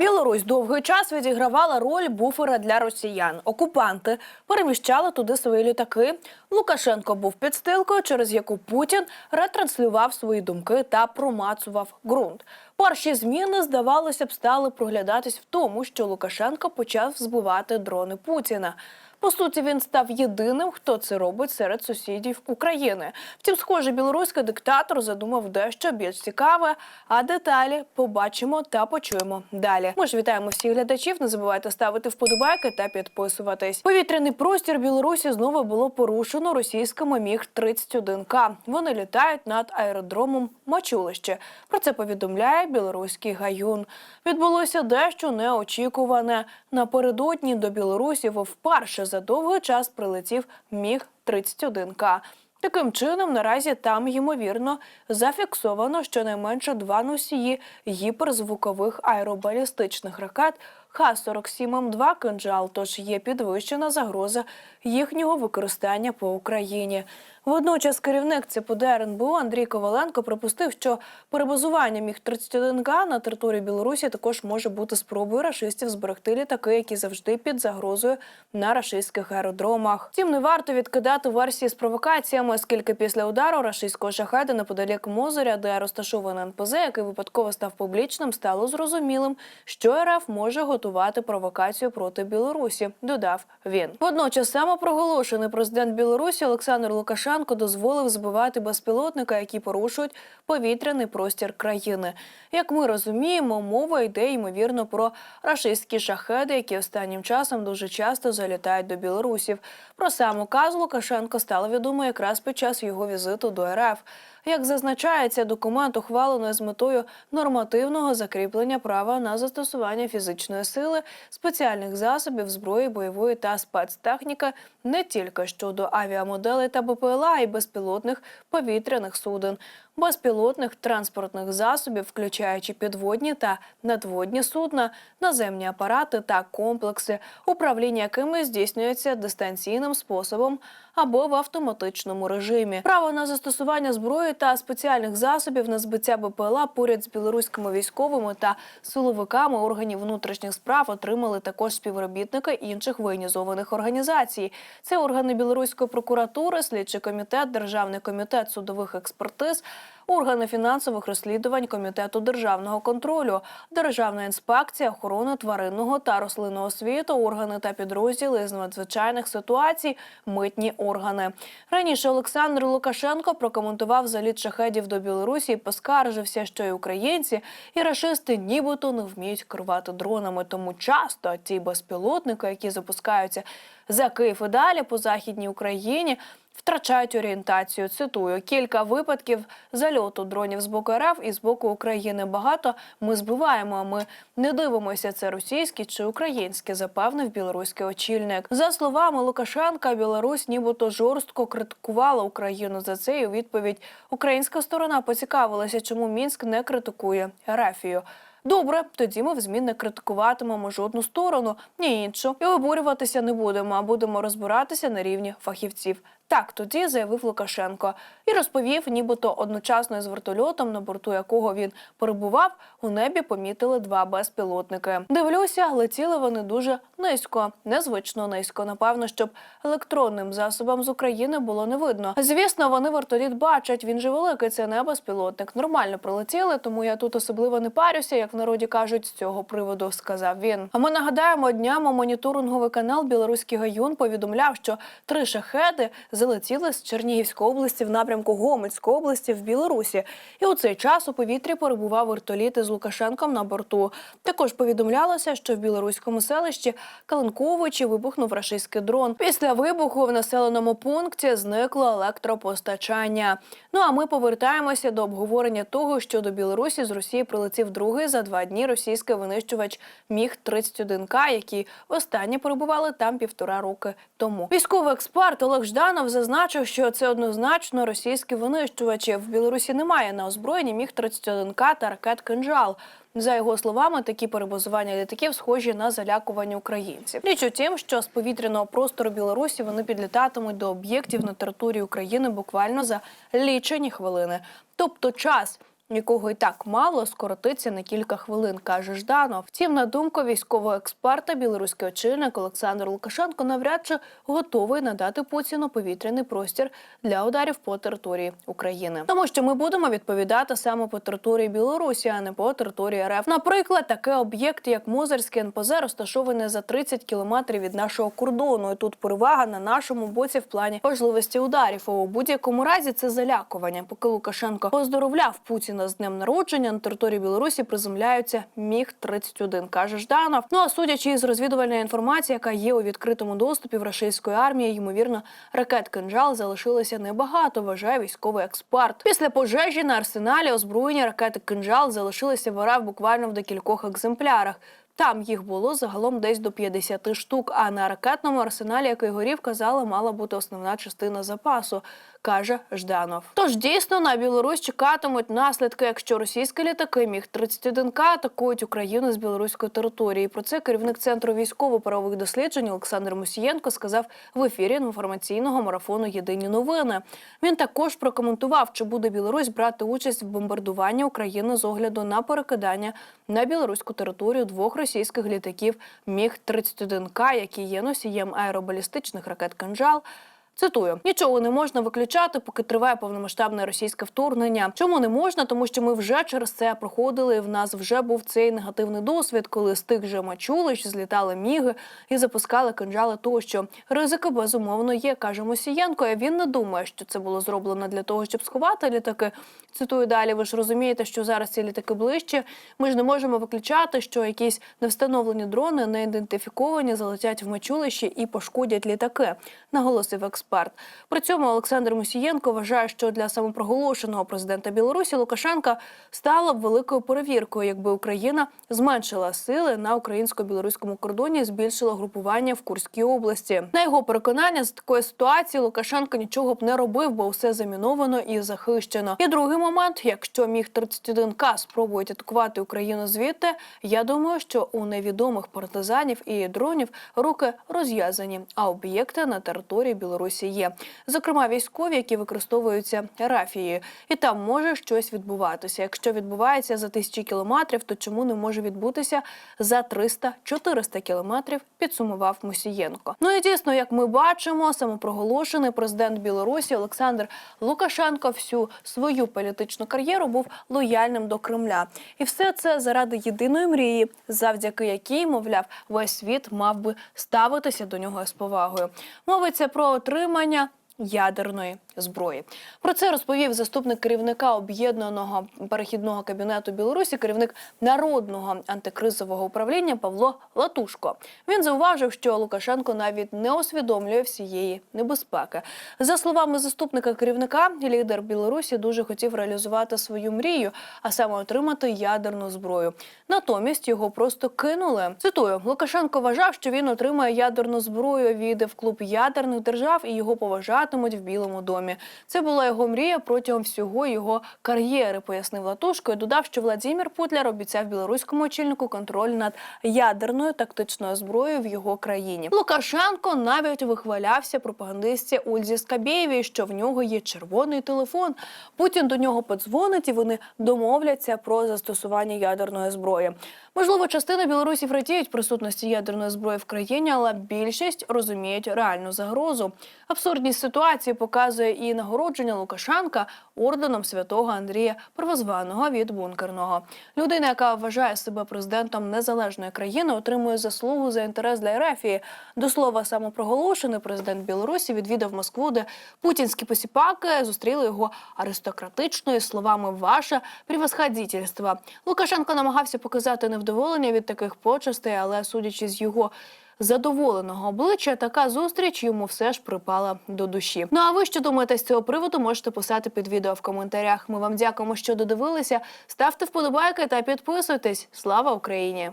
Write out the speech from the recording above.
Білорусь довгий час відігравала роль буфера для росіян. Окупанти переміщали туди свої літаки. Лукашенко був підстилкою, через яку Путін ретранслював свої думки та промацував ґрунт. Перші зміни, здавалося б, стали проглядатись в тому, що Лукашенко почав збивати дрони Путіна. По суті, він став єдиним, хто це робить серед сусідів України. Втім, схоже, білоруський диктатор задумав дещо більш цікаве. А деталі побачимо та почуємо далі. Ми ж вітаємо всіх глядачів. Не забувайте ставити вподобайки та підписуватись. Повітряний простір Білорусі знову було порушено російськими міг 31 к Вони літають над аеродромом Мачулище. Про це повідомляє білоруський гаюн. Відбулося дещо неочікуване. Напередодні до білорусів вперше за довгий час прилетів міг 31 к Таким чином, наразі там ймовірно зафіксовано щонайменше два носії гіперзвукових аеробалістичних ракет Х-47М2 «Кинджал», тож є підвищена загроза їхнього використання по Україні. Водночас керівник ЦПД РНБО Андрій Коваленко припустив, що перебазування міг 31 г на території Білорусі також може бути спробою рашистів зберегти літаки, які завжди під загрозою на рашистських аеродромах. Втім, не варто відкидати версії з провокаціями, оскільки після удару рашистського шахеда неподалік Мозоря, де розташований НПЗ, який випадково став публічним, стало зрозумілим, що РФ може готувати провокацію проти Білорусі. Додав він. Водночас самопроголошений президент Білорусі Олександр Лукашенко дозволив збивати безпілотника, які порушують повітряний простір країни. Як ми розуміємо, мова йде ймовірно про рашистські шахеди, які останнім часом дуже часто залітають до білорусів. Про сам указ Лукашенко стало відомо якраз під час його візиту до РФ. Як зазначається, документ ухвалено з метою нормативного закріплення права на застосування фізичної сили, спеціальних засобів, зброї, бойової та спецтехніки не тільки щодо авіамоделей та БПЛА, і безпілотних повітряних суден, безпілотних транспортних засобів, включаючи підводні та надводні судна, наземні апарати та комплекси, управління якими здійснюється дистанційним способом або в автоматичному режимі. Право на застосування зброї та спеціальних засобів на збиття БПЛА поряд з білоруськими військовими та силовиками органів внутрішніх справ отримали також співробітники інших воєнізованих організацій. Це органи білоруської прокуратури, слідчий комітет, державний комітет судових експертиз. Органи фінансових розслідувань комітету державного контролю, державна інспекція охорони тваринного та рослинного світу, органи та підрозділи з надзвичайних ситуацій, митні органи. Раніше Олександр Лукашенко прокоментував заліт шахедів до Білорусі і поскаржився, що і українці, і рашисти нібито не вміють керувати дронами. Тому часто ті безпілотники, які запускаються за Київ і далі по західній Україні. Втрачають орієнтацію. Цитую кілька випадків зальоту дронів з боку РФ і з боку України. Багато ми збиваємо. Ми не дивимося, це російські чи українські, запевнив білоруський очільник. За словами Лукашенка, Білорусь нібито жорстко критикувала Україну за це. І у відповідь українська сторона поцікавилася, чому мінськ не критикує Рафію. Добре, тоді ми в змін не критикуватимемо жодну сторону, ні іншу, і обурюватися не будемо, а будемо розбиратися на рівні фахівців. Так тоді заявив Лукашенко і розповів, нібито одночасно з вертольотом, на борту якого він перебував, у небі помітили два безпілотники. Дивлюся, летіли вони дуже низько, незвично низько. Напевно, щоб електронним засобам з України було не видно. Звісно, вони вертоліт бачать. Він же великий, це не безпілотник. Нормально прилетіли, тому я тут особливо не парюся, як в народі кажуть з цього приводу. Сказав він. А ми нагадаємо, днями моніторинговий канал Білоруський гаюн повідомляв, що три шахеди залетіли з Чернігівської області в напрямку Гомельської області в Білорусі. І у цей час у повітрі перебував вертоліт із Лукашенком на борту. Також повідомлялося, що в білоруському селищі Калинковичі вибухнув рашистський дрон. Після вибуху в населеному пункті зникло електропостачання. Ну а ми повертаємося до обговорення того, що до Білорусі з Росії прилетів другий за два дні російський винищувач Міг 31 к які востаннє перебували там півтора роки тому. Військовий експерт Олег Жданов зазначив, що це однозначно російські винищувачі. В Білорусі немає на озброєнні міг 31 к та ракет «Кинжал». За його словами, такі перебазування літаків схожі на залякування українців. Річ у тім, що з повітряного простору Білорусі вони підлітатимуть до об'єктів на території України буквально за лічені хвилини. Тобто час якого і так мало, скоротиться на кілька хвилин, каже Жданов. Втім, на думку військового експерта, білоруський очільник Олександр Лукашенко навряд чи готовий надати Путіну повітряний простір для ударів по території України, тому що ми будемо відповідати саме по території Білорусі, а не по території РФ. Наприклад, такий об'єкт, як Мозерський НПЗ, розташований за 30 кілометрів від нашого кордону. І тут перевага на нашому боці в плані важливості ударів. У будь-якому разі це залякування. Поки Лукашенко поздоровляв Путіна з днем народження на території Білорусі приземляються міг 31 каже Жданов. Ну а судячи із розвідувальної інформації, яка є у відкритому доступі в російської армії, ймовірно, ракет кинжал залишилося небагато. Вважає військовий експерт. Після пожежі на арсеналі озброєні ракети кинжал залишилися в РФ буквально в декількох екземплярах. Там їх було загалом десь до 50 штук. А на ракетному арсеналі, який горів, казали, мала бути основна частина запасу, каже Жданов. Тож дійсно на Білорусь чекатимуть наслідки, якщо російські літаки міг 31 к атакують Україну з білоруської території. Про це керівник центру військово-правових досліджень Олександр Мусієнко сказав в ефірі інформаційного марафону Єдині новини. Він також прокоментував, чи буде Білорусь брати участь в бомбардуванні України з огляду на перекидання на білоруську територію двох російських літаків Міг 31 к які є носієм аеробалістичних ракет «Кинжал». Цитую: нічого не можна виключати, поки триває повномасштабне російське вторгнення. Чому не можна? Тому що ми вже через це проходили. і В нас вже був цей негативний досвід, коли з тих же мачулищ злітали міги і запускали кинжали. Тощо ризики безумовно є, каже Мосієнко. І він не думає, що це було зроблено для того, щоб сховати літаки. Цитую далі. Ви ж розумієте, що зараз ці літаки ближче. Ми ж не можемо виключати, що якісь невстановлені дрони не ідентифіковані залетять в мачулищі і пошкодять літаки. Наголосив експерт. При цьому Олександр Мусієнко вважає, що для самопроголошеного президента Білорусі Лукашенка стало б великою перевіркою, якби Україна зменшила сили на українсько-білоруському кордоні, збільшила групування в Курській області. На його переконання з такої ситуації Лукашенко нічого б не робив, бо все заміновано і захищено. І другий момент, якщо міг 31 к спробують атакувати Україну звідти, я думаю, що у невідомих партизанів і дронів руки розв'язані, а об'єкти на території Білорусі є. Зокрема, військові, які використовуються рафією, і там може щось відбуватися. Якщо відбувається за тисячі кілометрів, то чому не може відбутися за 300-400 кілометрів? Підсумував Мусієнко. Ну і дійсно, як ми бачимо, самопроголошений президент Білорусі Олександр Лукашенко всю свою політичну кар'єру був лояльним до Кремля, і все це заради єдиної мрії, завдяки якій, мовляв, весь світ мав би ставитися до нього з повагою. Мовиться про отримання. Ядерної зброї про це розповів заступник керівника об'єднаного перехідного кабінету Білорусі, керівник народного антикризового управління Павло Латушко. Він зауважив, що Лукашенко навіть не усвідомлює всієї небезпеки. За словами заступника керівника, лідер Білорусі дуже хотів реалізувати свою мрію, а саме отримати ядерну зброю. Натомість його просто кинули. Цитую: Лукашенко вважав, що він отримає ядерну зброю, війде в клуб ядерних держав і його поважатимуть в Білому домі. Це була його мрія протягом всього його кар'єри, пояснив Латушко і додав, що Владимир Путляр обіцяв білоруському очільнику контроль над ядерною тактичною зброєю в його країні. Лукашенко навіть вихвалявся пропагандистці Ользі Скабєєвій, що в нього є червоний телефон. Путін до нього подзвонить і вони домовляться про застосування ядерної зброї. Можливо, частина білорусів радіють присутності ядерної зброї в країні, але більшість розуміють реальну загрозу. Абсурдність ситуації показує і нагородження Лукашенка орденом святого Андрія Первозваного від бункерного. Людина, яка вважає себе президентом незалежної країни, отримує заслугу за інтерес для Ерефії. До слова, самопроголошений президент Білорусі відвідав Москву, де путінські посіпаки зустріли його аристократичною словами «Ваше превосходительство». Лукашенко намагався показати невдоволення від таких почестей, але судячи з його задоволеного обличчя, така зустріч йому все ж припала до душі. Ну а ви що думаєте з цього приводу? Можете писати під відео в коментарях. Ми вам дякуємо, що додивилися. Ставте вподобайки та підписуйтесь. Слава Україні!